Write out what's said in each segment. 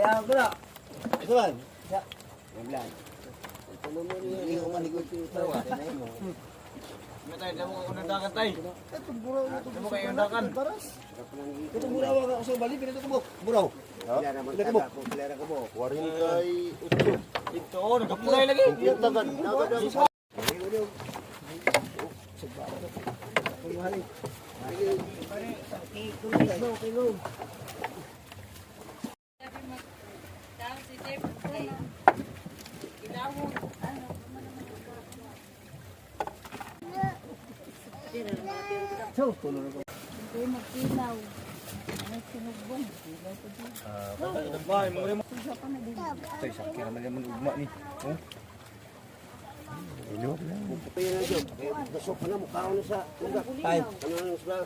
Kaya ako na. Ito man. Ito mo mo ni ko manikot yung tawa. Matay, damo ko ng dakan tay. Ito buraw na ito. Damo kayo dakan. Ito buraw ako sa bali pinito ko mo. Buraw. Kaya naman Ilan mo? taga ko, kilala ko mo. 48. Ito, oh, nagkapulay lagi. Yung taga, taga daw. So, tulo na ko. Hindi magkilaw. May sinugbong. Bay, mo rin mo. Tay sa kira man yung ugma ni. Oh. Kaya na dyan. Kaya gasok pa na mukha ko na sa. Tay. Ano na sa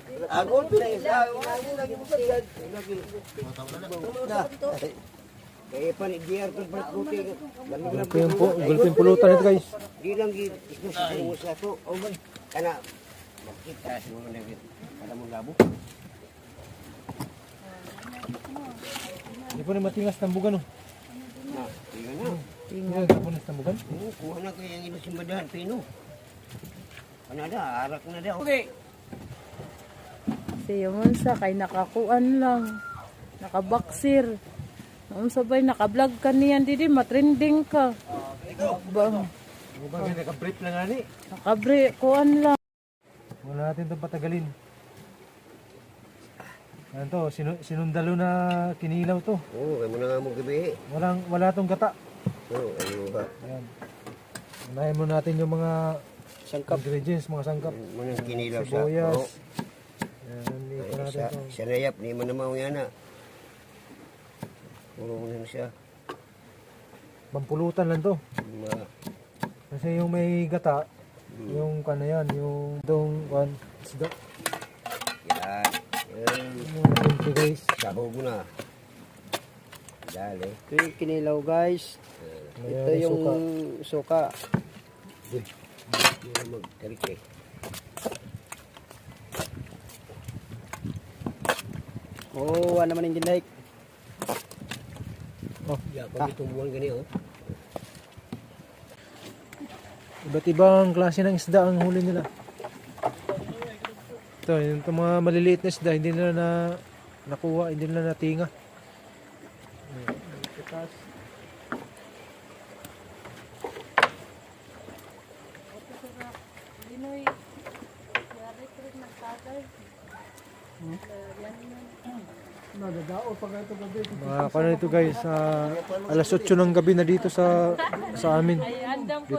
Ako pinay. Lagi lagi mo sa. Lagi. Na. Kaya pa ni DR ko balik ruti. Gulpo yung, po, gulpo yung pulutan ito guys. Di lang gid isno sa mo sa to. Oh man. Kana makita siguro na gid. Kada mo labo. Hindi po na matingas tambugan oh. Na, tingnan na. Hindi po na tambugan. Oo, kuha na kaya yung simbahan pino. Ano na, arak na daw. Okay. Siya man sa kay nakakuan lang. Nakabaksir. Ang sabay nakablog ka niyan didi matrending ka. Bang, Hindi ba may naka-brief na nga ni. nakabre kuan lang. Wala natin itong patagalin. Ano to, sinu- sinundalo na kinilaw to. Oo, kaya mo na nga mo gabi. Walang, wala tong gata. Oo, ano ba? Ayan. Unahin mo natin yung mga Sangkap. ingredients, mga sangkap. Manang kinilaw sa. Sibuyas. Oo. Ayan, dito Ay, natin Sa, to. sa layap, naman yan na. Puro na siya. Pampulutan lang to. Ma, Kasi yung may gata, yung kano yan, yung dong kan isda. yan. Yan. Yung ito guys. Sahog na. Dali. Ito yung kinilaw guys. Ayan, Ito yung suka. suka. Yan magtarik eh. Oo, oh, ano naman yung ginlike. Ya, pag itong buwan gani oh. Iba't ibang klase ng isda ang huli nila. Ito, yung mga maliliit na isda, hindi nila na nakuha, hindi nila natinga. Mga kano ito guys, ah, alas 8 ng gabi na dito sa sa amin. Dito